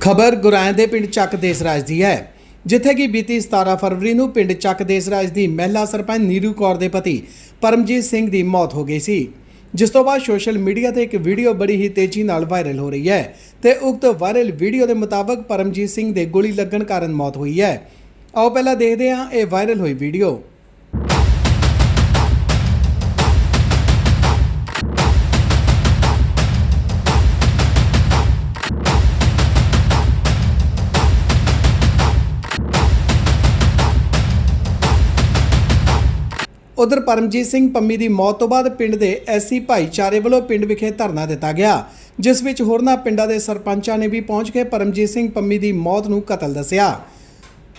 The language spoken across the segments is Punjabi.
ਖਬਰ ਗੁਰਾਇਆਂ ਦੇ ਪਿੰਡ ਚੱਕ ਦੇਸਰਾਜ ਦੀ ਹੈ, ਜਿੱਥੇ ਕਿ ਬੀਤੀ 17 ਫਰਵਰੀ ਨੂੰ ਪਿੰਡ ਚੱਕ ਦੇਸਰਾਜ ਦੀ ਮਹਿਲਾ ਸਰਪੰਚ ਨੀਰੂ ਕੌਰ ਦੇ ਪਤੀ ਪਰਮਜੀਤ ਸਿੰਘ ਦੀ ਮੌਤ ਹੋ ਗਈ ਸੀ। ਜਿਸ ਤੋਂ ਬਾਅਦ ਸੋਸ਼ਲ ਮੀਡੀਆ ਤੇ ਇੱਕ ਵੀਡੀਓ ਬੜੀ ਹੀ ਤੇਜ਼ੀ ਨਾਲ ਵਾਇਰਲ ਹੋ ਰਹੀ ਹੈ ਤੇ ਉਕਤ ਵਾਇਰਲ ਵੀਡੀਓ ਦੇ ਮੁਤਾਬਕ ਪਰਮਜੀਤ ਸਿੰਘ ਦੇ ਗੋਲੀ ਲੱਗਣ ਕਾਰਨ ਮੌਤ ਹੋਈ ਹੈ। ਆਓ ਪਹਿਲਾਂ ਦੇਖਦੇ ਹਾਂ ਇਹ ਵਾਇਰਲ ਹੋਈ ਵੀਡੀਓ। ਉਧਰ ਪਰਮਜੀਤ ਸਿੰਘ ਪੰਮੀ ਦੀ ਮੌਤ ਤੋਂ ਬਾਅਦ ਪਿੰਡ ਦੇ ਐਸੀ ਭਾਈਚਾਰੇ ਵੱਲੋਂ ਪਿੰਡ ਵਿਖੇ ਧਰਨਾ ਦਿੱਤਾ ਗਿਆ, ਜਿਸ ਵਿੱਚ ਹੋਰਨਾਂ ਪਿੰਡਾਂ ਦੇ ਸਰਪੰਚਾਂ ਨੇ ਵੀ ਪਹੁੰਚ ਕੇ ਪਰਮਜੀਤ ਸਿੰਘ ਪੰਮੀ ਦੀ ਮੌਤ ਨੂੰ ਕਤਲ ਦੱਸਿਆ।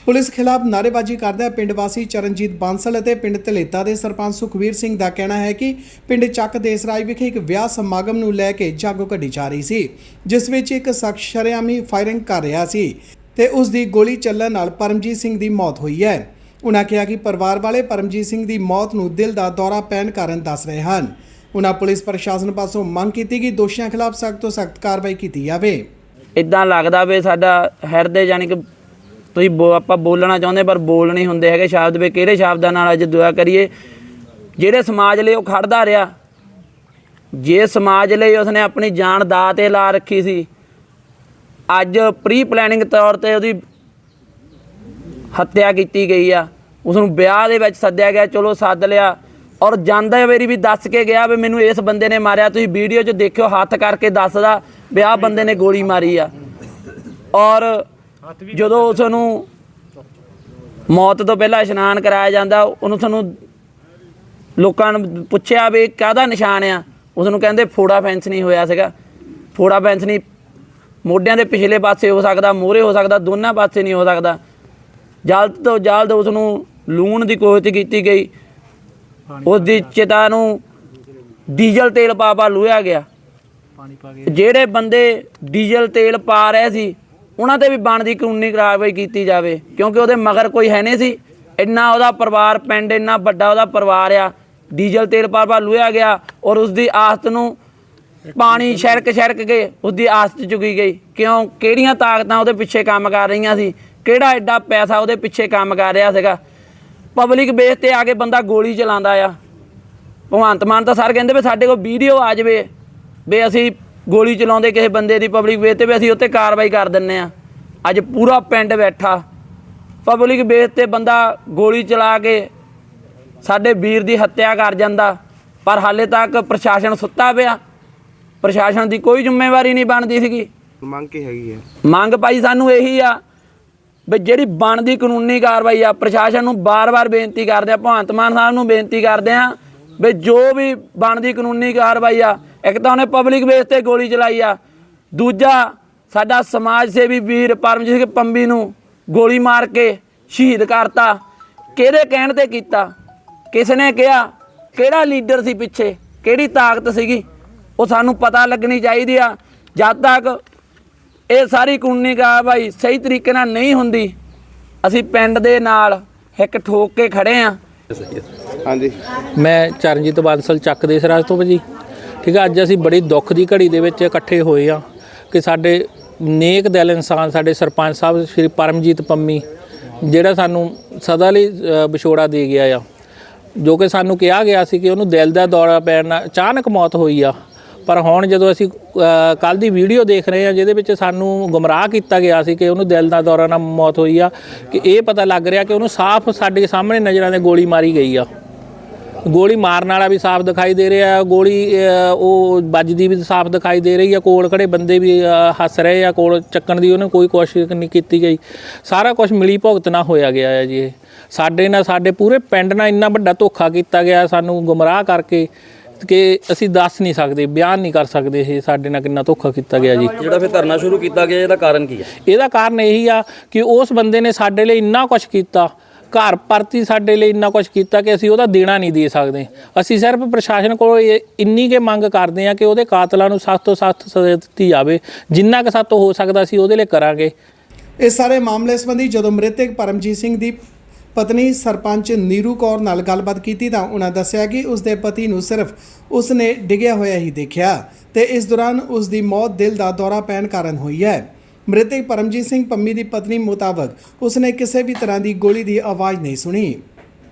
ਪੁਲਿਸ ਖਿਲਾਫ ਨਾਅਰੇਬਾਜ਼ੀ ਕਰਦਿਆਂ ਪਿੰਡ ਵਾਸੀ ਚਰਨਜੀਤ ਬਾਂਸਲ ਅਤੇ ਪਿੰਡ ਧਲੇਤਾ ਦੇ ਸਰਪੰਚ ਸੁਖਵੀਰ ਸਿੰਘ ਦਾ ਕਹਿਣਾ ਹੈ ਕਿ ਪਿੰਡ ਚੱਕ ਦੇਸਰਾਜ ਵਿਖੇ ਇੱਕ ਵਿਆਹ ਸਮਾਗਮ ਨੂੰ ਲੈ ਕੇ ਜਾਗੋ ਕੱਢੀ ਜਾ ਰਹੀ ਸੀ, ਜਿਸ ਵਿੱਚ ਇੱਕ ਸ਼ਖਸ ਸ਼ਰੇਆਮੀ ਫਾਇਰਿੰਗ ਕਰ ਰਿਹਾ ਸੀ ਤੇ ਉਸ ਦੀ ਗੋਲੀ ਚੱਲਣ ਨਾਲ ਪਰਮਜੀਤ ਸਿੰਘ ਦੀ ਮੌਤ ਹੋਈ ਹੈ। ਉਨ੍ਹਾਂ ਕਿਹਾ ਕਿ ਪਰਿਵਾਰ ਵਾਲੇ ਪਰਮਜੀਤ ਸਿੰਘ ਦੀ ਮੌਤ ਨੂੰ ਦਿਲ ਦਾ ਦੌਰਾ ਪੈਣ ਕਾਰਨ ਦੱਸ ਰਹੇ ਹਨ। ਉਨ੍ਹਾਂ ਪੁਲਿਸ ਪ੍ਰਸ਼ਾਸਨ ਪਾਸੋਂ ਮੰਗ ਕੀਤੀ ਕਿ ਦੋਸ਼ੀਆਂ ਖਿਲਾਫ ਸਖਤ ਤੋਂ ਸਖਤ ਕਾਰਵਾਈ ਕੀਤੀ ਜਾਵੇ। ਇਦਾਂ ਲੱਗਦਾ ਵੀ ਸਾਡਾ ਹਿਰਦੇ ਜਾਨੀ ਕਿ ਤੁਸੀਂ ਬੋ- ਆਪਾਂ ਬੋਲਣਾ ਚਾਹੁੰਦੇ ਪਰ ਬੋਲ ਨਹੀਂ ਹੁੰਦੇ ਹੈਗੇ। ਸ਼ਬਦ ਵੀ ਕਿਹੜੇ ਸ਼ਬਦਾਂ ਨਾਲ ਅੱਜ ਦੁਆ ਕਰੀਏ? ਜਿਹੜੇ ਸਮਾਜ ਲਈ ਉਹ ਖੜਦਾ ਰਿਹਾ, ਜੇ ਸਮਾਜ ਲਈ ਉਸਨੇ ਆਪਣੀ ਜਾਨ ਦਾ ਤੇ ਲਾ ਰੱਖੀ ਸੀ, ਅੱਜ ਪ੍ਰੀ ਪਲੈਨਿੰਗ ਤੌਰ ਤੇ ਉਹਦੀ ਹੱਤਿਆ ਕੀਤੀ ਗਈ ਆ। ਉਸ ਨੂੰ ਵਿਆਹ ਦੇ ਵਿੱਚ ਸੱਦਿਆ ਗਿਆ, ਚਲੋ ਸੱਦ ਲਿਆ। ਔਰ ਜਾਂਦਾ ਵਾਰੀ ਵੀ ਦੱਸ ਕੇ ਗਿਆ ਵੀ ਮੈਨੂੰ ਇਸ ਬੰਦੇ ਨੇ ਮਾਰਿਆ, ਤੁਸੀਂ ਵੀਡੀਓ 'ਚ ਦੇਖਿਓ, ਹੱਥ ਕਰਕੇ ਦੱਸਦਾ ਵੀ ਆਹ ਬੰਦੇ ਨੇ ਗੋਲੀ ਮਾਰੀ ਆ। ਔਰ ਜਦੋਂ ਉਸ ਨੂੰ ਮੌਤ ਤੋਂ ਪਹਿਲਾਂ ਇਸ਼ਨਾਨ ਕਰਾਇਆ ਜਾਂਦਾ, ਉਹਨੂੰ ਤੁਹਾਨੂੰ ਲੋਕਾਂ ਨੂੰ ਪੁੱਛਿਆ ਵੀ ਕਾਹਦਾ ਨਿਸ਼ਾਨ ਆ? ਉਸ ਨੂੰ ਕਹਿੰਦੇ ਫੋੜਾ ਫੈਂਸ ਨਹੀਂ ਹੋਇਆ ਸੀਗਾ। ਫੋੜਾ ਫੈਂਸ ਨਹੀਂ, ਮੋਢਿਆਂ ਦੇ ਪਿਛਲੇ ਪਾਸੇ ਹੋ ਸਕਦਾ, ਮੋਹਰੇ ਹੋ ਸਕਦਾ, ਦੋਨਾਂ ਪਾਸੇ ਨਹੀਂ ਹੋ ਸਕਦਾ। ਜਲਦ ਤੋਂ ਜਲਦ ਉਸ ਨੂੰ ਲੂਣ ਦੀ ਕੋਸ਼ਿਸ਼ ਕੀਤੀ ਗਈ। ਉਸ ਦੀ ਚਿਤਾ ਨੂੰ ਡੀਜ਼ਲ ਤੇਲ ਪਾ ਪਾ ਲੂਇਆ ਗਿਆ। ਜਿਹੜੇ ਬੰਦੇ ਡੀਜ਼ਲ ਤੇਲ ਪਾ ਰਹੇ ਸੀ ਉਹਨਾਂ ਤੇ ਵੀ ਬਣਦੀ ਕਾਨੂੰਨੀ ਕਾਰਵਾਈ ਕੀਤੀ ਜਾਵੇ ਕਿਉਂਕਿ ਉਹਦੇ ਮਗਰ ਕੋਈ ਹੈ ਨਹੀਂ ਸੀ। ਇੰਨਾ ਉਹਦਾ ਪਰਿਵਾਰ ਪਿੰਡ ਇੰਨਾ ਵੱਡਾ ਉਹਦਾ ਪਰਿਵਾਰ ਆ। ਡੀਜ਼ਲ ਤੇਲ ਪਾ ਪਾ ਲੂਇਆ ਗਿਆ ਔਰ ਉਸ ਦੀ ਆਸਤ ਨੂੰ ਪਾਣੀ ਛਿੜਕ ਛਿੜਕ ਕੇ ਉਸ ਦੀ ਆਸਤ ਚੁਗੀ ਗਈ। ਕਿਉਂ? ਕਿਹੜੀਆਂ ਤਾਕਤਾਂ ਉਹਦੇ ਪਿੱਛੇ ਕੰਮ ਕਰ ਰਹੀਆਂ ਸੀ? ਕਿਹੜਾ ਐਡਾ ਪੈਸਾ ਉਹਦੇ ਪਿੱਛੇ ਕੰਮ ਕਰ ਰਿਹਾ ਸੀਗਾ? ਪਬਲਿਕ ਬੇਸ ਤੇ ਆ ਕੇ ਬੰਦਾ ਗੋਲੀ ਚਲਾਉਂਦਾ ਆ। ਭਗਵੰਤ ਮਾਨ ਤਾਂ ਸਰ ਕਹਿੰਦੇ ਵੀ ਸਾਡੇ ਕੋਲ ਵੀਡੀਓ ਆ ਜਾਵੇ। ਵੀ ਅਸੀਂ ਗੋਲੀ ਚਲਾਉਂਦੇ ਕਿਸੇ ਬੰਦੇ ਦੀ ਪਬਲਿਕ ਬੇਸ ਤੇ ਵੀ ਅਸੀਂ ਉੱਤੇ ਕਾਰਵਾਈ ਕਰ ਦਿੰਨੇ ਆ। ਅੱਜ ਪੂਰਾ ਪਿੰਡ ਬੈਠਾ। ਪਬਲਿਕ ਬੇਸ ਤੇ ਬੰਦਾ ਗੋਲੀ ਚਲਾ ਕੇ ਸਾਡੇ ਵੀਰ ਦੀ ਹੱਤਿਆ ਕਰ ਜਾਂਦਾ। ਪਰ ਹਾਲੇ ਤੱਕ ਪ੍ਰਸ਼ਾਸਨ ਸੁੱਤਾ ਪਿਆ। ਪ੍ਰਸ਼ਾਸਨ ਦੀ ਕੋਈ ਜ਼ਿੰਮੇਵਾਰੀ ਨਹੀਂ ਬਣਦੀ ਸੀਗੀ। ਮੰਗ ਕੀ ਹੈਗੀ ਹੈ? ਮੰਗ ਭਾਈ ਸਾਨੂੰ ਇਹੀ ਆ ਵੀ ਜਿਹੜੀ ਬਣਦੀ ਕਾਨੂੰਨੀ ਕਾਰਵਾਈ ਆ, ਪ੍ਰਸ਼ਾਸਨ ਨੂੰ ਬਾਰ-ਬਾਰ ਬੇਨਤੀ ਕਰਦੇ ਆ, ਭਗਵੰਤ ਮਾਨ ਸਾਹਿਬ ਨੂੰ ਬੇਨਤੀ ਕਰਦੇ ਆ ਵੀ ਜੋ ਵੀ ਬਣਦੀ ਕਾਨੂੰਨੀ ਕਾਰਵਾਈ ਆ, ਇੱਕ ਤਾਂ ਉਹਨੇ ਪਬਲਿਕ ਬੇਸ ਤੇ ਗੋਲੀ ਚਲਾਈ ਆ, ਦੂਜਾ ਸਾਡਾ ਸਮਾਜ ਸੇਵੀ ਵੀਰ ਪਰਮਜੀਤ ਸਿੰਘ ਪੰਬੀ ਨੂੰ ਗੋਲੀ ਮਾਰ ਕੇ ਸ਼ਹੀਦ ਕਰਤਾ। ਕਿਹਦੇ ਕਹਿਣ ਤੇ ਕੀਤਾ? ਕਿਸ ਨੇ ਕਿਹਾ? ਕਿਹੜਾ ਲੀਡਰ ਸੀ ਪਿੱਛੇ? ਕਿਹੜੀ ਤਾਕਤ ਸੀਗੀ? ਉਹ ਸਾਨੂੰ ਪਤਾ ਲੱਗਣੀ ਚਾਹੀਦੀ ਆ। ਜਦ ਤੱਕ ਇਹ ਸਾਰੀ ਕਾਨੂੰਨੀ ਕਾਰਵਾਈ ਸਹੀ ਤਰੀਕੇ ਨਾਲ ਨਹੀਂ ਹੁੰਦੀ। ਅਸੀਂ ਪਿੰਡ ਦੇ ਨਾਲ ਇੱਕ ਠੋਕ ਕੇ ਖੜੇ ਆ। ਹਾਂਜੀ। ਮੈਂ ਚਰਨਜੀਤ ਬਾਂਸਲ ਚੱਕ ਦੇ ਸਰਾਜ ਤੋਂ ਭਾਜੀ ਠੀਕ ਹੈ ਅੱਜ ਅਸੀਂ ਬੜੀ ਦੁੱਖ ਦੀ ਘੜੀ ਦੇ ਵਿੱਚ ਇਕੱਠੇ ਹੋਏ ਆ ਕਿ ਸਾਡੇ ਨੇਕ ਦਿਲ ਇਨਸਾਨ ਸਾਡੇ ਸਰਪੰਚ ਸਾਹਿਬ ਸ਼੍ਰੀ ਪਰਮਜੀਤ ਪੰਮੀ ਜਿਹੜਾ ਸਾਨੂੰ ਸਦਾ ਲਈ ਵਿਛੋੜਾ ਦੇ ਗਿਆ ਆ। ਜੋ ਕਿ ਸਾਨੂੰ ਕਿਹਾ ਗਿਆ ਸੀ ਕਿ ਉਹਨੂੰ ਦਿਲ ਦਾ ਦੌਰਾ ਪੈਣ ਨਾਲ ਅਚਾਨਕ ਮੌਤ ਹੋਈ ਆ। ਪਰ ਹੁਣ ਜਦੋਂ ਅਸੀਂ ਕੱਲ ਦੀ ਵੀਡੀਓ ਦੇਖ ਰਹੇ ਹਾਂ, ਜਿਹਦੇ ਵਿੱਚ ਸਾਨੂੰ ਗੁੰਮਰਾਹ ਕੀਤਾ ਗਿਆ ਸੀ ਕਿ ਉਹਨੂੰ ਦਿਲ ਦਾ ਦੌਰਾ ਨਾਲ ਮੌਤ ਹੋਈ ਆ, ਕਿ ਇਹ ਪਤਾ ਲੱਗ ਰਿਹਾ ਕਿ ਉਹਨੂੰ ਸਾਫ਼ ਸਾਡੇ ਸਾਹਮਣੇ ਨਜ਼ਰਾਂ ਦੇ ਗੋਲੀ ਮਾਰੀ ਗਈ ਆ। ਗੋਲੀ ਮਾਰਨ ਵਾਲਾ ਵੀ ਸਾਫ਼ ਦਿਖਾਈ ਦੇ ਰਿਹਾ, ਗੋਲੀ ਉਹ ਵੱਜਦੀ ਵੀ ਸਾਫ਼ ਦਿਖਾਈ ਦੇ ਰਹੀ ਆ, ਕੋਲ ਖੜੇ ਬੰਦੇ ਵੀ ਹੱਸ ਰਹੇ ਆ, ਕੋਲ ਚੱਕਣ ਦੀ ਉਹਨੇ ਕੋਈ ਕੋਸ਼ਿਸ਼ ਨਹੀਂ ਕੀਤੀ ਗਈ। ਸਾਰਾ ਕੁਝ ਮਿਲੀ ਭੁਗਤ ਨਾਲ ਹੋਇਆ ਗਿਆ ਹੈ ਜੀ ਸਾਡੇ ਨਾਲ, ਸਾਡੇ ਪੂਰੇ ਪਿੰਡ ਨਾਲ ਇੰਨਾ ਵੱਡਾ ਧੋਖਾ ਕੀਤਾ ਗਿਆ, ਸਾਨੂੰ ਗੁੰਮਰਾਹ ਕਰਕੇ ਕਿ ਅਸੀਂ ਦੱਸ ਨਹੀਂ ਸਕਦੇ ਬਿਆਨ ਨਹੀਂ ਕਰ ਸਕਦੇ ਇਹ ਸਾਡੇ ਨਾਲ ਕਿੰਨਾ ਧੋਖਾ ਕੀਤਾ ਗਿਆ ਜੀ। ਜਿਹੜਾ ਫਿਰ ਧਰਨਾ ਸ਼ੁਰੂ ਕੀਤਾ ਗਿਆ ਇਹਦਾ ਕਾਰਨ ਕੀ ਹੈ ਇਹਦਾ ਕਾਰਨ ਇਹੀ ਆ ਕਿ ਉਸ ਬੰਦੇ ਨੇ ਸਾਡੇ ਲਈ ਇੰਨਾ ਕੁਝ ਕੀਤਾ ਘਰ ਪਰਤੀ ਸਾਡੇ ਲਈ ਇੰਨਾ ਕੁਝ ਕੀਤਾ ਕਿ ਅਸੀਂ ਉਹਦਾ ਦੇਣਾ ਨਹੀਂ ਦੇ ਸਕਦੇ। ਅਸੀਂ ਸਿਰਫ ਪ੍ਰਸ਼ਾਸਨ ਕੋਲੋਂ ਇਹ ਇੰਨੀ ਕੇ ਮੰਗ ਕਰਦੇ ਆ ਕਿ ਉਹਦੇ ਕਾਤਲਾਂ ਨੂੰ ਸਖਤ ਤੋਂ ਸਖਤ ਸਜ਼ਾ ਦਿੱਤੀ ਜਾਵੇ ਜਿੰਨਾ ਕੁ ਸਾਤੋਂ ਹੋ ਸਕਦਾ ਅਸੀਂ ਉਹਦੇ ਲਈ ਕਰਾਂਗੇ। ਇਸ ਸਾਰੇ ਮਾਮਲੇ ਸੰਬੰਧੀ ਜਦੋਂ ਮ੍ਰਿਤਕ ਪਰਮਜੀਤ ਸਿੰਘ ਦੀ ਪਤਨੀ ਸਰਪੰਚ ਨੀਰੂ ਕੌਰ ਨਾਲ ਗੱਲਬਾਤ ਕੀਤੀ ਤਾਂ ਉਹਨਾਂ ਦੱਸਿਆ ਕਿ ਉਸ ਦੇ ਪਤੀ ਨੂੰ ਸਿਰਫ ਉਸ ਨੇ ਡਿੱਗਿਆ ਹੋਇਆ ਹੀ ਦੇਖਿਆ ਤੇ ਇਸ ਦੌਰਾਨ ਉਸ ਦੀ ਮੌਤ ਦਿਲ ਦਾ ਦੌਰਾ ਪੈਣ ਕਾਰਨ ਹੋਈ ਹੈ। ਮ੍ਰਿਤਕ ਪਰਮਜੀਤ ਸਿੰਘ ਪੰਮੀ ਦੀ ਪਤਨੀ ਮੁਤਾਬਕ ਉਸਨੇ ਕਿਸੇ ਵੀ ਤਰ੍ਹਾਂ ਦੀ ਗੋਲੀ ਦੀ ਆਵਾਜ਼ ਨਹੀਂ ਸੁਣੀ।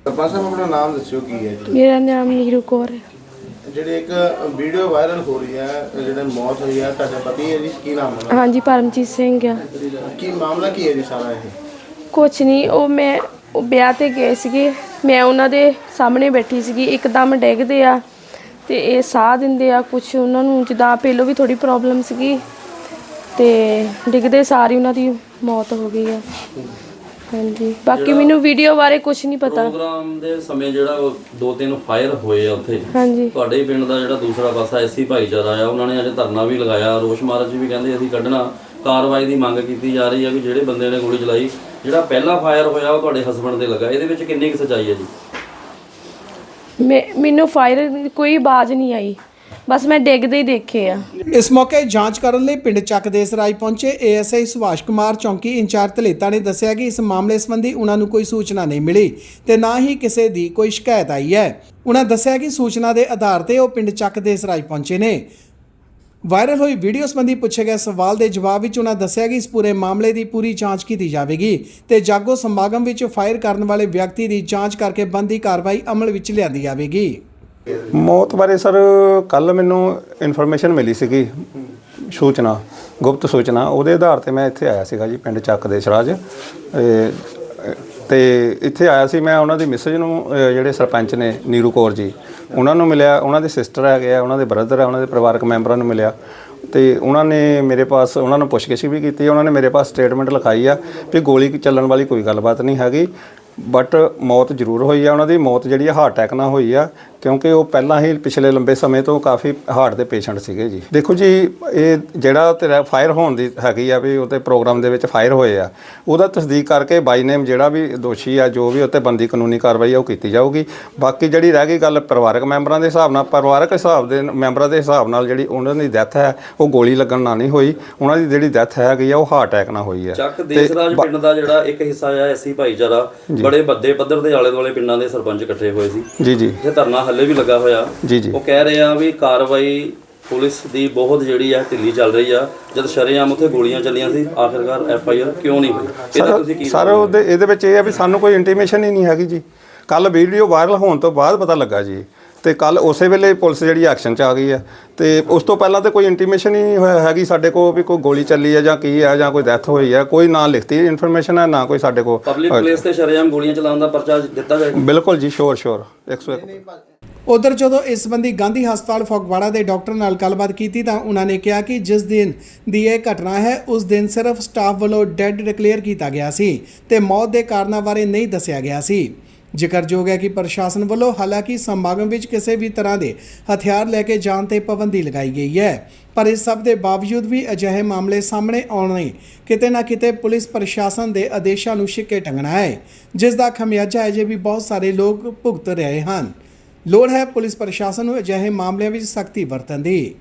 ਸਰਪੰਚ ਸਾਹਿਬ ਆਪਣਾ ਨਾਮ ਦੱਸਿਓ ਕੀ ਹੈ ਜੀ? ਮੇਰਾ ਨਾਮ ਨੀਰੂ ਕੌਰ ਹੈ। ਜਿਹੜੇ ਇੱਕ ਵੀਡੀਓ ਵਾਇਰਲ ਹੋ ਰਹੀ ਹੈ ਜਿਹੜੇ ਮੌਤ ਹੋਈ ਹੈ ਤੁਹਾਡੇ ਪਤੀ ਹੈ ਜੀ ਕੀ ਨਾਮ ਹੈ ਹਾਂਜੀ ਪਰਮਜੀਤ ਸਿੰਘ ਆ। ਕੀ ਮਾਮਲਾ ਕੀ ਹੈ ਜੀ ਸਾਰਾ ਇਹ? ਕੁਛ ਨਹੀਂ ਉਹ ਮੈਂ ਉਹ ਵਿਆਹ ਤੇ ਗਏ ਸੀਗੇ। ਮੈਂ ਉਹਨਾਂ ਦੇ ਸਾਹਮਣੇ ਬੈਠੀ ਸੀਗੀ ਇੱਕਦਮ ਡਿੱਗਦੇ ਆ ਤੇ ਇਹ ਸਾਹ ਦਿੰਦੇ ਆ ਕੁਛ ਉਹਨਾਂ ਨੂੰ ਜਿੱਦਾਂ ਪਹਿਲੋਂ ਵੀ ਥੋੜੀ ਪ੍ਰੋਬਲਮ ਸੀਗੀ ਤੇ ਡਿੱਗਦੇ ਸਾਰੀ ਉਹਨਾਂ ਦੀ ਮੌਤ ਹੋ ਗਈ ਆ। ਹਾਂਜੀ। ਬਾਕੀ ਮੈਨੂੰ ਵੀਡੀਓ ਬਾਰੇ ਕੁਛ ਨਹੀਂ ਪਤਾ। ਪ੍ਰੋਗਰਾਮ ਦੇ ਸਮੇਂ ਜਿਹੜਾ ਉਹ ਦੋ ਤਿੰਨ ਫਾਇਰ ਹੋਏ ਆ ਉੱਥੇ। ਹਾਂਜੀ। ਤੁਹਾਡੇ ਪਿੰਡ ਦਾ ਜਿਹੜਾ ਦੂਸਰਾ ਪਾਸਾ ਐਸੀ ਭਾਈਚਾਰਾ ਆ ਉਹਨਾਂ ਨੇ ਅੱਜ ਧਰਨਾ ਵੀ ਲਗਾਇਆ। ਰੋਸ਼ ਮਾਰਚ ਵੀ ਕਹਿੰਦੇ ਅਸੀਂ ਕੱਢਣਾ। ਕਾਰਵਾਈ ਦੀ ਮੰਗ ਕੀਤੀ ਜਾ ਰਹੀ ਹੈ ਕਿ ਜਿਹੜੇ ਬੰਦੇ ਨੇ ਗੋਲੀ ਚਲਾਈ ਜਿਹੜਾ ਪਹਿਲਾ ਫਾਇਰ ਹੋਇਆ ਉਹ ਤੁਹਾਡੇ ਹਸਬੰਡ ਦੇ ਲੱਗਾ ਇਹਦੇ ਵਿੱਚ ਕਿੰਨੀ ਕੁ ਸੱਚਾਈ ਹੈ ਜੀ? ਮੈਂ ਮੈਨੂੰ ਫਾਇਰ ਕੋਈ ਆਵਾਜ਼ ਨਹੀਂ ਆਈ ਬਸ ਮੈਂ ਡਿੱਗਦੇ ਹੀ ਦੇਖੇ ਆ। ਇਸ ਮੌਕੇ ਜਾਂਚ ਕਰਨ ਲਈ ਪਿੰਡ ਚੱਕ ਦੇਸਰਾਈ ਪਹੁੰਚੇ ਏਐਸਆਈ ਸੁਭਾਸ਼ ਕੁਮਾਰ ਚੌਂਕੀ ਇੰਚਾਰਜ ਧਲੇਤਾ ਨੇ ਦੱਸਿਆ ਕਿ ਇਸ ਮਾਮਲੇ ਸੰਬੰਧੀ ਉਹਨਾਂ ਨੂੰ ਕੋਈ ਸੂਚਨਾ ਨਹੀਂ ਮਿਲੀ ਤੇ ਨਾ ਹੀ ਕਿਸੇ ਦੀ ਕੋਈ ਸ਼ਿਕਾਇਤ ਆਈ ਹੈ। ਉਹਨਾਂ ਦੱਸਿਆ ਕਿ ਸੂਚਨਾ ਦੇ ਆਧਾਰ ਤੇ ਉਹ ਪਿੰਡ ਚੱਕ ਦੇਸਰਾਈ ਪਹੁੰਚੇ ਨੇ। ਵਾਇਰਲ ਹੋਈ ਵੀਡੀਓ ਸੰਬੰਧੀ ਪੁੱਛੇ ਗਏ ਸਵਾਲ ਦੇ ਜਵਾਬ ਵਿੱਚ ਉਹਨਾਂ ਦੱਸਿਆ ਕਿ ਇਸ ਪੂਰੇ ਮਾਮਲੇ ਦੀ ਪੂਰੀ ਜਾਂਚ ਕੀਤੀ ਜਾਵੇਗੀ ਤੇ ਜਾਗੋ ਸਮਾਗਮ ਵਿੱਚ ਫਾਇਰ ਕਰਨ ਵਾਲੇ ਵਿਅਕਤੀ ਦੀ ਜਾਂਚ ਕਰਕੇ ਬੰਦੀ ਕਾਰਵਾਈ ਅਮਲ ਵਿੱਚ ਲਿਆਂਦੀ ਜਾਵੇਗੀ। ਮੌਤ ਬਾਰੇ ਸਰ ਕੱਲ ਮੈਨੂੰ ਇਨਫੋਰਮੇਸ਼ਨ ਮਿਲੀ ਸੀਗੀ ਸੂਚਨਾ ਗੁਪਤ ਸੂਚਨਾ। ਉਹਦੇ ਆਧਾਰ ਤੇ ਮੈਂ ਇੱਥੇ ਆਇਆ ਸੀਗਾ ਜੀ ਪਿੰਡ ਚੱਕ ਦੇ ਸਰਾਜ। ਇਹ, ਤੇ ਇੱਥੇ ਆਇਆ ਸੀ ਮੈਂ ਉਹਨਾਂ ਦੀ ਮਿਸਜ ਨੂੰ ਜਿਹੜੇ ਸਰਪੰਚ ਨੇ ਨੀਰੂ ਕੌਰ ਜੀ। ਉਹਨਾਂ ਨੂੰ ਮਿਲਿਆ, ਉਹਨਾਂ ਦੇ ਸਿਸਟਰ ਹੈਗੇ ਆ, ਉਹਨਾਂ ਦੇ ਬ੍ਰਦਰ ਆ, ਉਹਨਾਂ ਦੇ ਪਰਿਵਾਰਕ ਮੈਂਬਰਾਂ ਨੂੰ ਮਿਲਿਆ। ਤੇ ਉਹਨਾਂ ਨੇ ਮੇਰੇ ਪਾਸ, ਉਹਨਾਂ ਨੂੰ ਪੁੱਛਗਿੱਛ ਵੀ ਕੀਤੀ, ਉਹਨਾਂ ਨੇ ਮੇਰੇ ਪਾਸ ਸਟੇਟਮੈਂਟ ਲਿਖਾਈ ਆ ਵੀ ਗੋਲੀ ਚੱਲਣ ਵਾਲੀ ਕੋਈ ਗੱਲਬਾਤ ਨਹੀਂ ਹੈਗੀ ਬਟ ਮੌਤ ਜ਼ਰੂਰ ਹੋਈ ਆ, ਉਹਨਾਂ ਦੀ ਮੌਤ ਜਿਹੜੀ ਆ ਹਾਰਟ ਅਟੈਕ ਨਾਲ ਹੋਈ ਆ ਕਿਉਂਕਿ ਉਹ ਪਹਿਲਾਂ ਹੀ ਪਿਛਲੇ ਲੰਬੇ ਸਮੇਂ ਤੋਂ ਕਾਫੀ ਹਾਰਟ ਦੇ ਪੇਸ਼ੈਂਟ ਸੀਗੇ ਜੀ। ਦੇਖੋ ਜੀ ਇਹ ਜਿਹੜਾ ਤੇਰਾ ਫਾਇਰ ਹੋਣ ਦੀ ਹੈਗੀ ਆ ਵੀ ਉਹਤੇ ਪ੍ਰੋਗਰਾਮ ਦੇ ਵਿੱਚ ਫਾਇਰ ਹੋਏ ਆ ਉਹਦਾ ਤਸਦੀਕ ਕਰਕੇ ਬਾਈ ਨੇਮ ਜਿਹੜਾ ਵੀ ਦੋਸ਼ੀ ਆ ਜੋ ਵੀ ਉੱਤੇ ਬੰਦੀ ਕਾਨੂੰਨੀ ਕਾਰਵਾਈ ਆ ਉਹ ਕੀਤੀ ਜਾਊਗੀ। ਬਾਕੀ ਜਿਹੜੀ ਰਹਿ ਗਈ ਗੱਲ ਪਰਿਵਾਰਕ ਮੈਂਬਰਾਂ ਦੇ ਹਿਸਾਬ ਨਾਲ ਪਰਿਵਾਰਕ ਹਿਸਾਬ ਦੇ ਮੈਂਬਰਾਂ ਦੇ ਹਿਸਾਬ ਨਾਲ ਜਿਹੜੀ ਉਹਨਾਂ ਦੀ ਡੈਥ ਹੈ ਉਹ ਗੋਲੀ ਲੱਗਣ ਨਾਲ ਨਹੀਂ ਹੋਈ। ਉਹਨਾਂ ਦੀ ਜਿਹੜੀ ਡੈਥ ਹੈਗੀ ਆ ਉਹ ਹਾਰਟ ਅਟੈਕ ਨਾਲ ਹੋਈ ਆ। ਚੱਕ ਦੇਸਰਾਜ ਪਿੰਡ ਦਾ ਜਿਹੜਾ ਇੱਕ ਹਿੱਸਾ ਆ ਐਸੀ ਭਾਈਚਾਰਾ ਬੜੇ ਵੱਡੇ ਪੱਧਰ ਦੇ ਆਲੇ ਦੁਆਲੇ ਪਿੰਡਾਂ ਦੇ ਸਰਪੰਚ ਇਕੱਠੇ ਹੋਏ ਸੀ। ਜੀ ਜੀ। ਇਹ ਧਰਨਾ ਹੱਲੇ ਵੀ ਲੱਗਾ ਹੋਇਆ। ਜੀ ਜੀ। ਉਹ ਕਹਿ ਰਹੇ ਆ ਵੀ ਕਾਰਵਾਈ ਪੁਲਿਸ ਦੀ ਬਹੁਤ ਜਿਹੜੀ ਆ ਢਿੱਲੀ ਚੱਲ ਰਹੀ ਆ। ਜਦ ਸ਼ਰੇਆਮ ਉੱਥੇ ਗੋਲੀਆਂ ਚੱਲੀਆਂ ਸੀ ਆਖਿਰਕਾਰ ਐਫ ਆਈ ਆਰ ਕਿਉਂ ਨਹੀਂ ਹੋਈ? ਇਹਦਾ ਤੁਸੀਂ ਕੀ ਸਰ ਉਹਦੇ ਇਹਦੇ ਵਿੱਚ ਇਹ ਆ ਵੀ ਸਾਨੂੰ ਕੋਈ ਇੰਟੀਮੇਸ਼ਨ ਹੀ ਨਹੀਂ ਹੈਗੀ ਜੀ। ਕੱਲ ਵੀਡੀਓ ਵਾਇਰਲ ਹੋਣ ਤੋਂ ਬਾਅਦ ਪਤਾ ਲੱਗਾ ਜੀ। ਤੇ ਕੱਲ ਉਸੇ ਵੇਲੇ ਪੁਲਿਸ ਜਿਹੜੀ ਐਕਸ਼ਨ 'ਚ ਆ ਗਈ ਆ। ਤੇ ਉਸ ਤੋਂ ਪਹਿਲਾਂ ਤੇ ਕੋਈ ਇੰਟੀਮੇਸ਼ਨ ਹੀ ਨਹੀਂ ਹੋਇਆ ਹੈਗੀ ਸਾਡੇ ਕੋਲ ਵੀ ਕੋਈ ਗੋਲੀ ਚੱਲੀ ਆ ਜਾਂ ਕੀ ਆ ਜਾਂ ਕੋਈ ਡੈਥ ਹੋਈ ਆ। ਕੋਈ ਨਾ ਲਿਖਤੀ ਇਨਫੋਰਮੇਸ਼ਨ ਹੈ ਨਾ ਕੋਈ ਸਾਡੇ ਕੋਲ ਪਬਲਿਕ ਪਲੇਸ ਤੇ ਸ਼ਰੇਆਮ ਗੋਲੀਆਂ ਚਲਾਉਣ ਦਾ ਪਰਚਾ ਦਿੱਤਾ ਜਾਏਗਾ? ਬਿਲਕੁਲ ਜੀ ਸ਼ੋਰ ਸ਼ੋਰ 101 ਉਧਰ ਜਦੋਂ ਇਸ ਸੰਬੰਧੀ ਗਾਂਧੀ ਹਸਪਤਾਲ ਫਗਵਾੜਾ ਦੇ ਡਾਕਟਰ ਨਾਲ ਗੱਲਬਾਤ ਕੀਤੀ ਤਾਂ ਉਹਨਾਂ ਨੇ ਕਿਹਾ ਕਿ ਜਿਸ ਦਿਨ ਦੀ ਇਹ ਘਟਨਾ ਹੈ, ਉਸ ਦਿਨ ਸਿਰਫ ਸਟਾਫ ਵੱਲੋਂ ਡੈੱਡ ਡਿਕਲੇਅਰ ਕੀਤਾ ਗਿਆ ਸੀ ਤੇ ਮੌਤ ਦੇ ਕਾਰਨਾਂ ਬਾਰੇ ਨਹੀਂ ਦੱਸਿਆ ਗਿਆ ਸੀ। ਜ਼ਿਕਰਯੋਗ ਹੈ ਕਿ ਪ੍ਰਸ਼ਾਸਨ ਵੱਲੋਂ ਹਾਲਾਂਕਿ ਸਮਾਗਮ ਵਿੱਚ ਕਿਸੇ ਵੀ ਤਰ੍ਹਾਂ ਦੇ ਹਥਿਆਰ ਲੈ ਕੇ ਜਾਣ ਤੇ ਪਾਬੰਦੀ ਲਗਾਈ ਗਈ ਹੈ, ਪਰ ਇਸ ਸਭ ਦੇ ਬਾਵਜੂਦ ਵੀ ਅਜਿਹੇ ਮਾਮਲੇ ਸਾਹਮਣੇ ਆਉਣੇ ਕਿਤੇ ਨਾ ਕਿਤੇ ਪੁਲਿਸ ਪ੍ਰਸ਼ਾਸਨ ਦੇ ਆਦੇਸ਼ਾਂ ਨੂੰ ਛਿੱਕੇ ਟੰਗਣਾ ਹੈ, ਜਿਸ ਦਾ ਖਮਿਆਜਾ ਅਜੇ ਵੀ ਬਹੁਤ ਸਾਰੇ ਲੋਕ ਭੁਗਤ ਰਹੇ ਹਨ। ਲੋੜ ਹੈ ਪੁਲਿਸ ਪ੍ਰਸ਼ਾਸਨ ਨੂੰ ਅਜਿਹੇ ਮਾਮਲਿਆਂ ਵਿੱਚ ਸਖਤੀ ਵਰਤਣ ਦੀ।